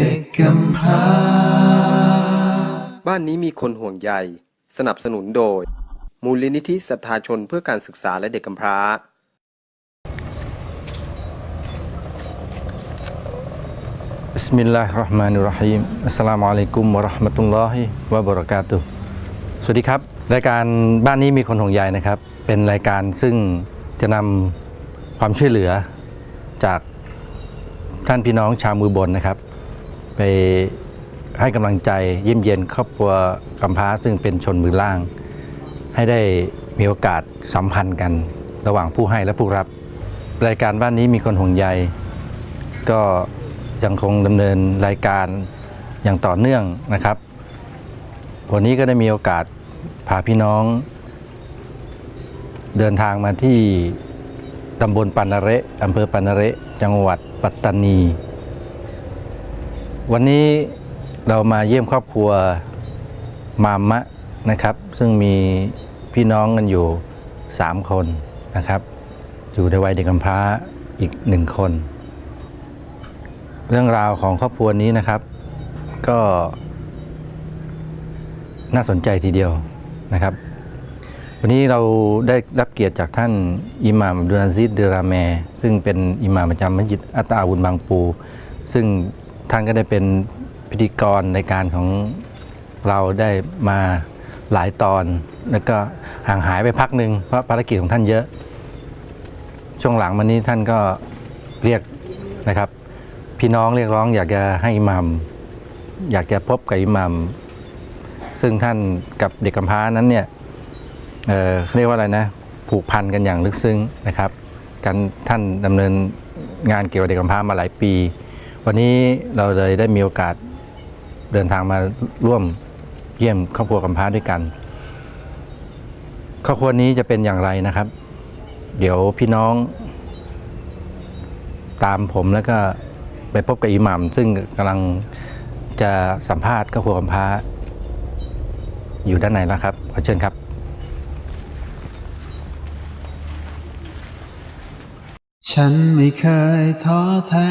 ด็กกำพร้า บ้านนี้มีคนห่วงใย สนับสนุนโดย มูลนิธิสัทธาชนเพื่อการศึกษาและเด็กกำพร้า Bismillahirrahmanirrahim Assalamualaikum warahmatullahi wabarakatuh สวัสดีครับ รายการบ้านนี้มีคนห่วงใยนะครับ เป็นรายการซึ่งจะนำความช่วยเหลือจากท่านพี่น้องชาวมือบนนะครับ ให้กำลังใจเยี่ยมเยียนครอบครัวกำพร้าซึ่งเป็นชนมือล่าง ให้ได้มีโอกาสสัมพันธ์กัน ระหว่างผู้ให้และผู้รับ รายการบ้านนี้มีคนห่วงใย ก็ยังคงดำเนินรายการอย่างต่อเนื่องนะครับ วันนี้ก็ได้มีโอกาสพาพี่น้อง เดินทางมาที่ตำบลปันนเระอำเภอปันนเระจังหวัดปัตตานี วันนี้เรามาเยี่ยมครอบครัวมามะนะครับ ซึ่งมีพี่น้องกันอยู่ 3 คนนะครับ อยู่ในวัยเด็กกำพร้าอีกหนึ่งคน เรื่องราวของครอบครัวนี้นะครับ ก็น่าสนใจทีเดียวนะครับ วันนี้เราได้รับเกียรติจากท่านอิหม่ามดุลอาซิดเดราแม ซึ่งเป็นอิหม่ามประจำมัสยิดอัตตาอาวุนบางปู ซึ่ง ท่านก็ได้เป็นพิธีกรในการของเราได้มาหลายตอน แล้วก็ห่างหายไปพักหนึ่งเพราะภารกิจของท่านเยอะ ช่วงหลังมานี้ท่านก็เรียกนะครับ พี่น้องเรียกร้อง อยากจะให้อิหมัมอยากจะพบกับอิหมัมซึ่งท่านกับเด็กกำพร้านั้นเนี่ยเอ่อเรียกว่าอะไรนะผูกพันกันอย่างลึกซึ้งนะครับ การท่านดำเนินงานเกี่ยวกับเด็กกำพร้ามาหลายปี วันนี้เราเลยได้มีโอกาสเดินทางมาร่วมเยี่ยมครอบครัวกำพร้าด้วยกัน ครอบครัวนี้จะเป็นอย่างไรนะครับ เดี๋ยวพี่น้องตามผมแล้วก็ไปพบกับอิหมัมซึ่งกำลังจะสัมภาษณ์ครอบครัวกำพร้าอยู่ด้านในแล้วครับ ขอเชิญครับ ฉันไม่เคยท้อแท้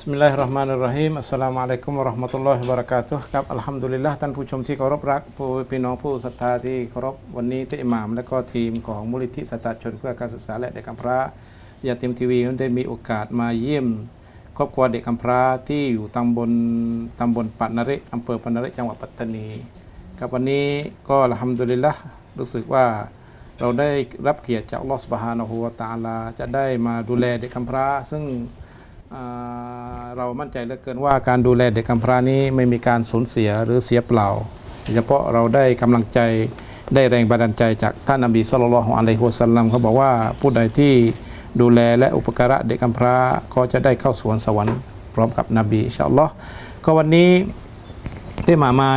บิสมิลลาฮิรราะห์มานิรเราะฮีมอัสสลามุอะลัยกุมวะเราะห์มะตุลลอฮิวะบะเราะกาตุฮ์ครับอัลฮัมดุลิลละท่านผู้ชมที่เคารพรักผู้พี่น้องผู้ศรัทธาที่เคารพวันนี้ที่อิหม่าม และก็ทีมของมูลนิธิสัตชนเพื่อการศึกษาและเด็กกำพร้ายาติมทีวีได้มีโอกาสมาเยี่ยม ครอบครัวเด็กกำพร้าที่อยู่ตำบลตำบลปัตนาริอำเภอปัตนาริจังหวัดปัตตานีครับวันนี้ก็อัลฮัมดุลิลละรู้สึกว่าเราได้รับเกียรติจากอัลลอฮฺสุบฮานะฮูวะตะอาลาจะได้มาดูแลเด็กกำพร้าซึ่งอ่า เรามั่นใจเหลือเกินว่าการดูแลเด็กกำพร้านี้ไม่มีการสูญเสียหรือเสียเปล่าโดยเฉพาะเราได้กำลังใจได้แรงบันดาลใจจากท่านนบีสุลต่านละฮ์อะลัยฮิวะสัลลัมเขาบอกว่าผู้ใดที่ดูแลและอุปการะเด็กกำพร้าก็จะได้เข้าสวนสวรรค์พร้อมกับนบีอินชาอัลลอฮ์ก็วันนี้ที่มามา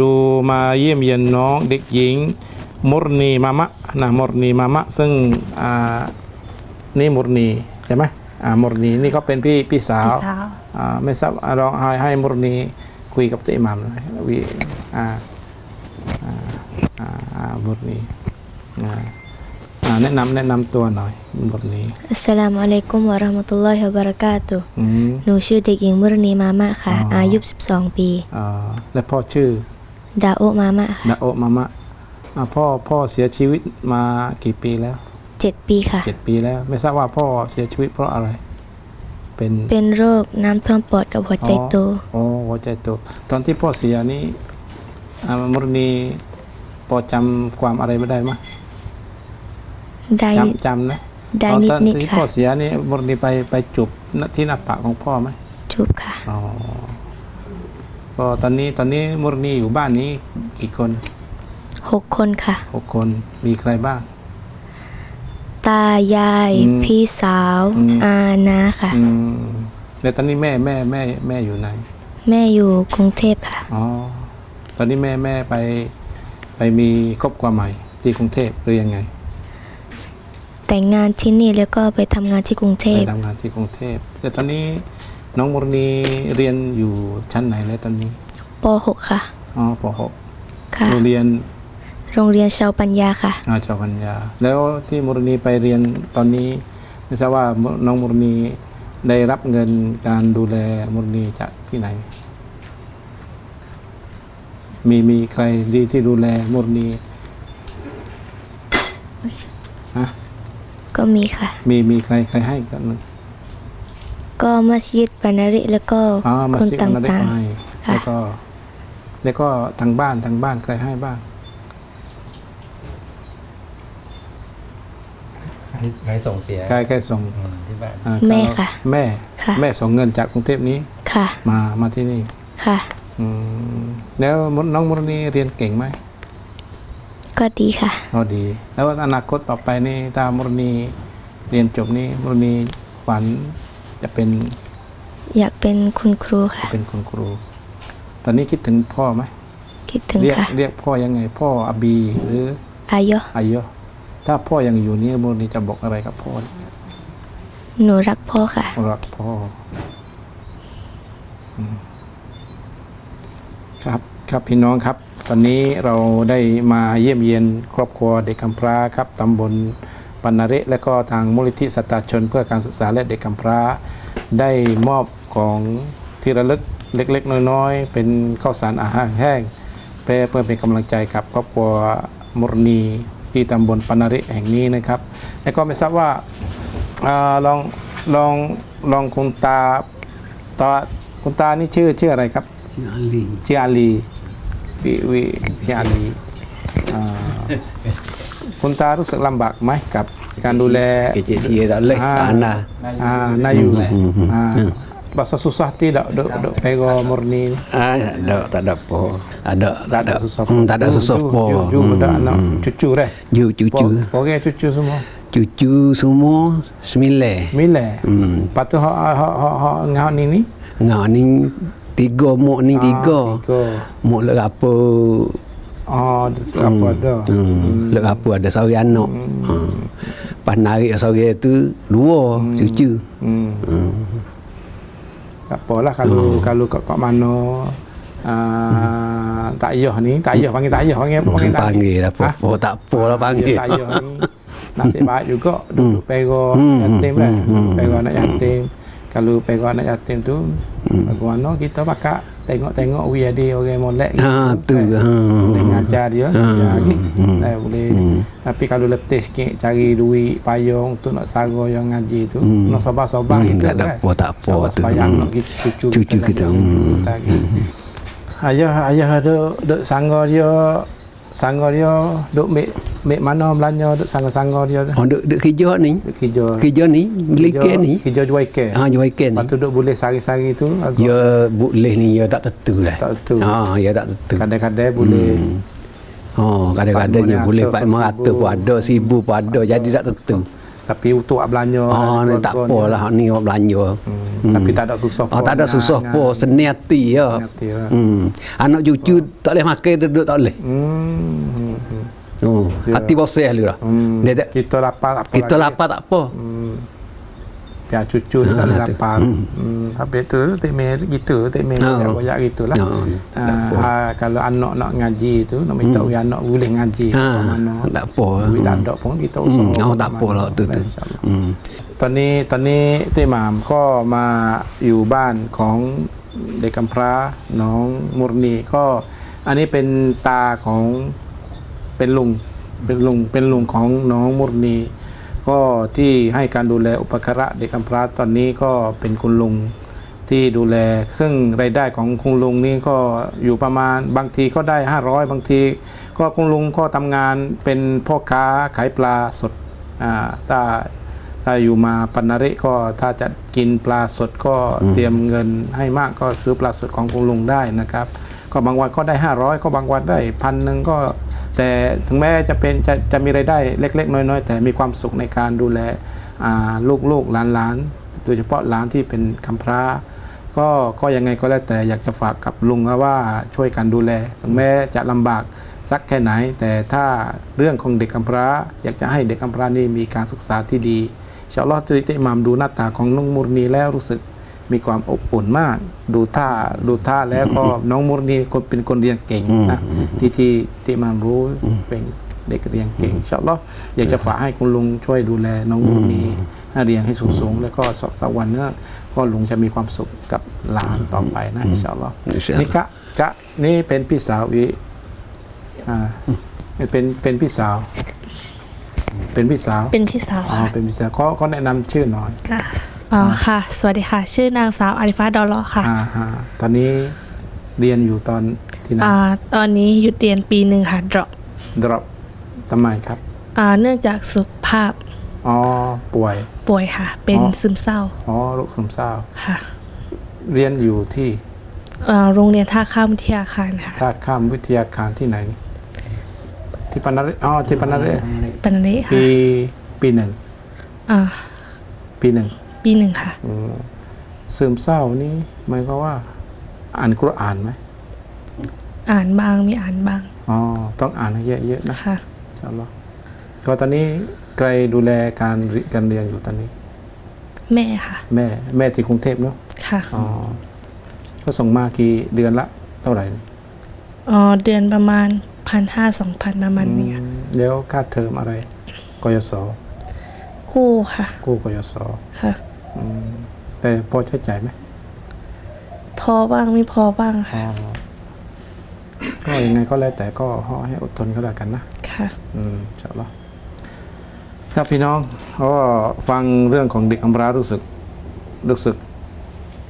ดูมาเยี่ยมเยียนน้องเด็กหญิงมุรนีมามะนะมุรนีมามะซึ่งนี่มุรนีใช่ไหม มุรนีนี่ก็เป็นพี่พี่สาวพี่สาวอ่าไม่ทราบอ่าลองให้ให้มุรนีคุยกับตัวอิหมัมหน่อยวิอ่าอ่าอ่าอ่ามุรนีอ่าอ่าแนะนำแนะนำตัวหน่อยมุรนีอัสสลามุอะลัยกุมวะเราะห์มะตุลลอฮิวะบะเราะกาตุฮ์อืมหนูชื่อเด็กหญิงมุรนีมามะค่ะอ๋อออายุ 12 ปีอ่าและพ่อชื่อดาโอะมามะค่ะนาโอะมามะอ่าพ่อพ่อเสียชีวิตมากี่ปีแล้ว 7ปีค่ะ เจ็ดปีแล้ว ไม่ทราบว่าพ่อเสียชีวิตเพราะอะไร เป็นเป็นโรคน้ำท่วมปอดกับหัวใจโตอ๋อหัวใจโตตอนที่พ่อเสียนี้อ่ามรณีพอจำความอะไรไม่ได้มั้ยได้จำจำนะได้ตอนนิดตอนนิดที่ค่ะพ่อเสียนี่มรณีไปไปจุบที่หน้าปากของพ่อไหมชุบค่ะอ๋อก็ตอนนี้ตอนนี้มรณีอยู่บ้านนี้กี่คน6คนค่ะหกคนมีใครบ้าง ตายาย อืมพี่สาว อืม อานาค่ะ อืมแล้วตอนนี้แม่แม่แม่แม่อยู่ไหน แม่อยู่กรุงเทพค่ะ อ๋อ ตอนนี้แม่แม่ไป ไปมีครอบครัวใหม่ ที่กรุงเทพหรือยังไง แต่งงานที่นี่แล้วก็ไปทำงานที่กรุงเทไปพทำงานที่กรุงเทพแต่ตอนนี้น้องมรณีเรียนอยู่ชั้นไหนแล้วตอนนี้ป .6 ค่ะอ๋อปค่ะ .6 โรงเรียน โรงเรียนชาวปัญญาค่ะอาจารย์ปัญญา แล้วที่มรณีไปเรียนตอนนี้ไม่ทราบว่าน้องมรณีได้รับเงินการดูแลมรณีจากที่ไหน มีมีใครดีที่ดูแลมรณีฮะก็มีค่ะ มีมีใครใครให้กันก็มัสยิดปานาริแล้วก็อ๋อมาคนซิกตอันนั้นได้่างให้ค่ะแล้วก็แล้วก็ทางบ้านทางบ้านใครให้บ้าง ใครส่งเสียใครใครส่งอืมที่บ้านอ่าๆแม่ค่ะแม่ค่ะ แม่ส่งเงินจากกรุงเทพนี้ค่ะ มามาที่นี่ค่ะ อืมแล้วน้องมรณีเรียนเก่งไหมก็ดีค่ะก็ดี แล้วอนาคตต่อไปนี่ถ้ามรณีเรียนจบนี่มรณีฝันจะเป็นอยากเป็นคุณครูค่ะ เป็นคุณครู ตอนนี้คิดถึงพ่อไหมคิดถึงเรียกค่ะเรียกพ่อยังไง พ่ออบีหรืออายออายอ ถ้าพ่อยังอยู่นี่มรณีจะบอกอะไรกับพ่อหนูรักพ่อค่ะ รักพ่ออืมครับครับพี่น้องครับ ตอนนี้เราได้มาเยี่ยมเยียนครอบครัวเด็กกำพร้าครับตำบลปันนาเระและก็ทางมูลนิธิสัตตาชน เพื่อการศึกษาและเด็กกำพร้า ได้มอบของที่ระลึกเล็ก ๆ น้อยๆ เป็นข้าวสารอาหารแห้งเพื่อเพื่อเป็นกำลังใจกับครอบครัวมรณี ที่ตำบลปนาระแห่งนี้นะครับ และก็ไม่ทราบว่าอาลองลองลองคุณตาตาคุณตานี่ชื่อชื่ออะไรครับชื่ออาลีชื่ออาลีวิวิชื่ออาลีคุณตารู้สึกลำบากไหมกับ การดูแล Kecil sia tak boleh Ah. tak ana. ah, Nayu Hmm. ah, Bahasa susah tidak duk duk pego murni ni Ah, tak ada tak ada apa. Ada tak ada susah Hmm, tak ada susah apa. Ju Hmm, budak anak hmm. cucu dah Ju cucu. Pokoknya cucu semua Cucu semua sembilan. Sembilan Hmm. Lepas tu hak hak hak hak ngau ni ni Ngau ni tiga mok ni tiga. Ah, tiga. Mok lek apa Oh, apa ada? Hmm. Lek apa ada seorang anak. Hmm. Pas narik seorang tu dua cucu. Hmm. Hmm. Tak apalah kalau kalau kat kat mana uh, tak payah ni, tak payah panggil tak payah panggil apa panggil tak Panggil lah Ha? apa. Tak apa lah panggil. Tak payah ni. Nasib baik juga duduk pego Hmm, yatim lah. hmm, hmm, Pego anak yatim. Kalau pego anak yatim tu bagaimana kita pakak tengok-tengok we ada orang molek Ha, tu. kan. Ha. Boleh ngajar dia, Ha, ngajar lagi. hmm. Dah boleh. Hmm. Tapi kalau letih sikit cari duit payung untuk nak sara yang ngaji tu, Hmm. nak sabar-sabar Hmm, kita tak ada kan. apa, tak apa Sabar tu. sembahyang Hmm. nak kita cucu Cucu kita, lagi, hmm. kita lagi. Ayah ayah ada duk sangga dia sangga dia duk mek mek mana belanja duk sangga-sangga dia tu. Oh, duk, duk kerja ni. Duk kerja. Kerja ni, beli ikan ni. Kerja jual ikan. Ha, jual ikan ni. Lepas tu duk boleh sari-sari tu agak Ya boleh ni ya tak tentu lah. Tak tentu. Ha ya tak tentu. kadang-kadang boleh Oh kadang-kadang dia Empat boleh ratus, 400 pun ada, 1000 pun ada. Jadi tak tentu. tapi untuk awak belanja Oh ni tak apa lah ni awak belanja. Hmm. Tapi tak ada susah Oh tak ada susah dengan- pun, seni hati ya. Seni hati lah. Hmm. Anak cucu tak boleh makan duduk tak boleh. Hmm. Hmm, hmm. Oh, Ya. hati boseh lu dah. Hmm. Dia tak Kita lapar apa kita lagi? lapar tak apa. Hmm. Biar cucu dia tak boleh Ah, tu. lapar. Hmm. Habis tu tak main gitu, tak main Ah. banyak gitu lah. Ah, tak apa. Ah, kalau anak nak ngaji tu, nak minta hmm. anak boleh ngaji. Ha, kat mana. tak apa. Duit tak Hmm. ada pun kita usaha. Hmm, oh kat tak apa mana. lah tu tu. InsyaAllah. Hmm. ตอนนี้ตอนนี้เต้หมามก็มาอยู่บ้านของเด็กกำพร้าน้องมุรนีก็อันนี้เป็นตาของ เป็นลุงเป็นลุงเป็นลุงของน้องมุรนีก็ที่ให้การดูแลอุปการะเด็กกำพร้าตอนนี้ก็เป็นคุณลุงที่ดูแล ซึ่งรายได้ของคุณลุงนี่ก็อยู่ประมาณบางทีก็ได้ 500 บางที ก็คุณลุงก็ทำงานเป็นพ่อค้าขายปลาสดอ่าถ้าถ้าอยู่มาปันนาริก็ถ้าจะกินปลาสดก็เตรียมเงินให้มากก็ซื้อปลาสดของคุณลุงได้นะครับ ก็บางวันก็ได้ 500 ก็บางวันได้พันหนึ่งก็ แต่ถึงแม้จะเป็นจะจะมีรายได้เล็ก ๆ น้อย ๆ แต่มีความสุขในการดูแลลูกๆหลานๆโดยเฉพาะหลานที่เป็นคำพร้าก็ก็ยังไงก็แล้วแต่อยากจะฝากกับลุงว่าช่วยกันดูแล ถึงแม้จะลำบากสักแค่ไหน แต่ถ้าเรื่องของเด็กกำพร้า อยากจะให้เด็กกำพร้านี่มีการศึกษาที่ดีชาอัลอฮ์ที่ที่อิมามดูหน้าตาของน้องมุรนีแล้วรู้สึก มีความอบอุ่นมาก ดูท่าดูท่าแล้วก็น้องมุรนีคนเป็นคนเรียนเก่งนะที่ที่ที่อิหมามรู้เป็นเด็กเรียนเก่งอินชาอัลลอฮ์อยากจะฝากให้คุณลุงช่วยดูแลน้องมุรนีให้เรียนให้สูงๆแล้วก็สักวันเนี้ก็ลุงจะมีความสุขกับหลานต่อไปนะอินชาอัลลอฮ์อินชาอัลลอฮ์นี่กะกะนี่เป็นพี่สาวอีอ่าเป็นเป็นพี่สาว เป็นพี่สาว เป็นพี่สาวอ๋อค่ะเป็นพี่สาวเขาเขาแนะนำชื่อหน่อยค่ะ อ๋อค่ะ สวัสดีค่ะ ชื่อนางสาวอาริฟ้าดอลลอค่ะอ่าฮะตอนนี้เรียนอยู่ตอนที่ไหนอ่าตอนนี้หยุดเรียนปีหนึ่งค่ะ drop drop ทำไมครับ อ่าเนื่องจากสุขภาพอ๋อ ป่วย ป่วยค่ะ เป็นอ๋อ ซึมเศร้าอ๋อโรคซึมเศร้า ค่ะเรียนอยู่ที่อ่าโรงเรียนท่าข้ามวิทยาคารค่ะท่าข้ามวิทยาคารที่ไหน ที่ปานาเรอ๋อที่ปานาเรปนนิค่ะปีปีหนึ่ง อ่าปีหนึ่ง ปีหนึ่งค่ะอืมซึมเศร้านี่หมายก็ว่า อ่านกุรอานไหมอ่านบ้างมีอ่านบ้างอ๋อต้องอ่านให้เยอะๆนะค่ะอินชาอัลลอฮ์ก็ตอนนี้ใครดูแลการเรียการเรียนอยู่ตอนนี้ แม่ค่ะ แม่แม่ที่กรุงเทพเนาะค่ะอ๋อก็ส่งมากี่เดือนละเท่าไหร่อ๋อเดือนประมาณพันห้าสองพันประมาณนี้ค่ะอืมแล้วค่าเทอมอะไรกยศกู้ค่ะ กู้กยศค่ะ อืมแต่พอใช้จ่ายไหมพอบ้างไม่พอบ้างค่ะ ก็ยังไงก็แล้วแต่ก็ให้อดทนก็แล้วกันนะ ค่ะ อืมอินชาอัลลอฮ์ครับพี่น้องก็ฟังเรื่องของเด็กอัมรารู้สึกรู้สึก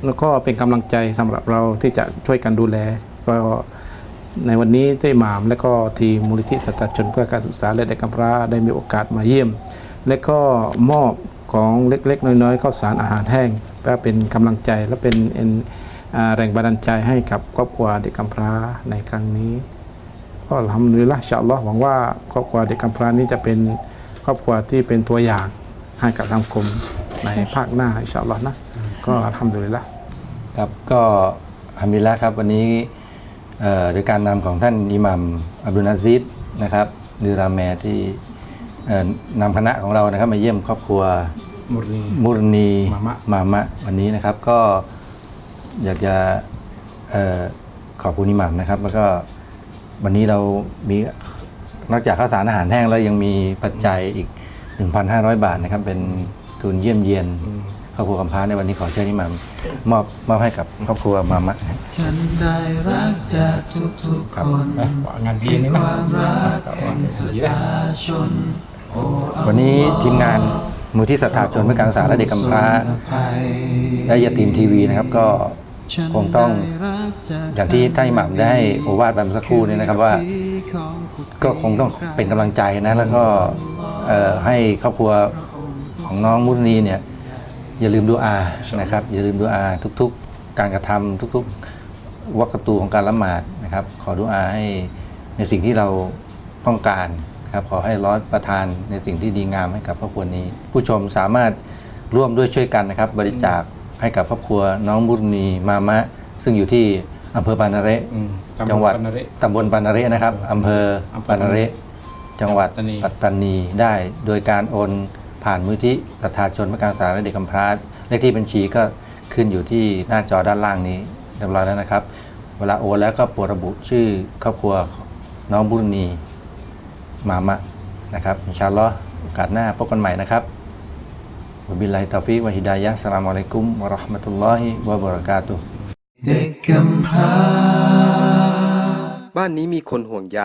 แล้วก็เป็นกำลังใจสำหรับเราที่จะช่วยกันดูแล ก็ในวันนี้ได้หมาม และก็ทีมมูลนิธิสัตว์ชนเพื่อการศึกษาและเด็กกำพร้าได้มีโอกาสมาเยี่ยม และก็มอบ ของเล็กๆ น้อยๆข้าวสารอาหารแห้งเพื่อเป็นกำลังใจและเป็นนแรงบันดาลใจให้กับครอบครัวเด็กกำพร้าในครั้งนี้ก็อัลฮัมดุลิละชาอัลลอฮ์หวังว่าครอบครัวเด็กกำพร้านี้จะเป็นครอบครัวที่เป็นตัวอย่างให้กับสังคมในภาคหน้าอินชาอัลลอฮ์นะก็อัลฮัมดุลิละครับก็ฮัมดุลิลละครับวันนี้โดยการนำของท่านอิหมัมอับดุลอาซิดนะครับดือราแมที่ นำคณะของเรานะครับมาเยี่ยมครอบครัวมุรนีมุรนีมามะ มามะวันนี้นะครับก็อยากจะเออขอบคุณอิหมัมนะครับ แล้วก็วันนี้เรามีนอกจากข้าวสารอาหารแห้งแล้วยังมีปัจจัยอีก 1,500 บาทนะครับ เป็นทุนเยี่ยมเยียนครอบครัวกำพร้าในวันนี้ขอเชิญอิหมัมมอบมอบให้กับครอบครัวมามะฉันได้รักจากทุกๆคนงานดีคือนี่คนะวามรักแห่งสถาชนโอ้ วันนี้ทีมงานมูลที่ศรัทธาชนเพื่อการศึกษาและเด็กกำพร้าและยาตีมทีวีนะครับก็คงต้องอย่างที่ท่านหมัมได้ให้โอวาทไปเมื่อสักครู่นี้นะครับว่า ก็คงต้องเป็นกำลังใจนะแล้วก็ให้ครอบครัวของน้องมุสนีเนี่ยอย่าลืมดูอานะครับ อย่าลืมดูอาทุกๆ การกระทำทุกๆวักตูของการละหมาดนะครับ ขอดูอาให้ในสิ่งที่เราต้องการ ครับขอให้ร้อนประทานในสิ่งที่ดีงามให้กับครอบครัวนี้ ผู้ชมสามารถร่วมด้วยช่วยกันนะครับ บริจาคให้กับครอบครัวน้องมุสนีมามะ ซึ่งอยู่ที่อำเภอปานาเระอืมตำบลจังหวัดปานาเระตำบลปานาเระนะครับอำเภออำเภอปานาเระจังหวัดปัตตานี ปัตตานีได้ โดยการโอนผ่านมูลที่ประชาชนเพื่อการศึกษาและเด็กกำพร้าเลขที่บัญชีก็ขึ้นอยู่ที่หน้าจอด้านล่างนี้เรียบร้อยแล้วนะครับ เวลาโอนแล้วก็โปรดระบุชื่อครอบครัวน้องบุญนี มามะนะครับอินชาอัลลอฮ์โอกาสหน้าพบกันใหม่นะครับวะบิลลาฮิตาฟิกวะฮิดายะฮ์อัสสลามุอะลัยกุมวะเราะห์มะตุลลอฮิวะบะเราะกาตุฮ์เด็กกำพร้าบ้านนี้มีคนห่วงใย